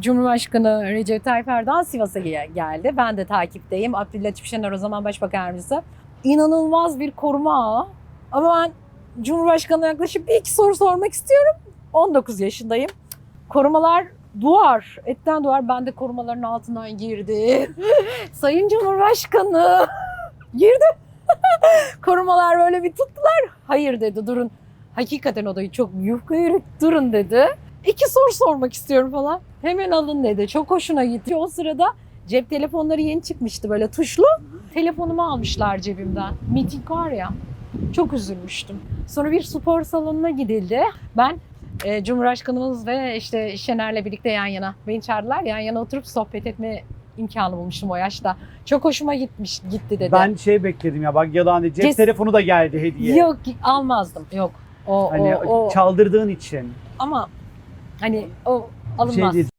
Cumhurbaşkanı Recep Tayyip Erdoğan Sivas'a ge- geldi. Ben de takipteyim. Abdüllatif Şener o zaman Başbakan Yardımcısı. İnanılmaz bir koruma ağı. Ama ben Cumhurbaşkanı'na yaklaşıp bir iki soru sormak istiyorum. 19 yaşındayım. Korumalar duvar, etten duvar. Ben de korumaların altından girdim. Sayın Cumhurbaşkanı girdim. Korumalar böyle bir tuttular. Hayır dedi durun. Hakikaten odayı çok yufka yürek durun dedi. İki soru sormak istiyorum falan. Hemen alın dedi. Çok hoşuna gitti. O sırada cep telefonları yeni çıkmıştı böyle tuşlu. Telefonumu almışlar cebimden. Meeting var ya. Çok üzülmüştüm. Sonra bir spor salonuna gidildi. Ben e, Cumhurbaşkanımız ve işte Şener'le birlikte yan yana. Beni çağırdılar yan yana oturup sohbet etme imkanı bulmuştum o yaşta. Çok hoşuma gitmiş gitti dedi. Ben şey bekledim ya bak yalan değil. Cep Ces- telefonu da geldi hediye. Yok almazdım. Yok. O, Hani o, o. çaldırdığın için. Ama hani o alınmaz. Şey değil,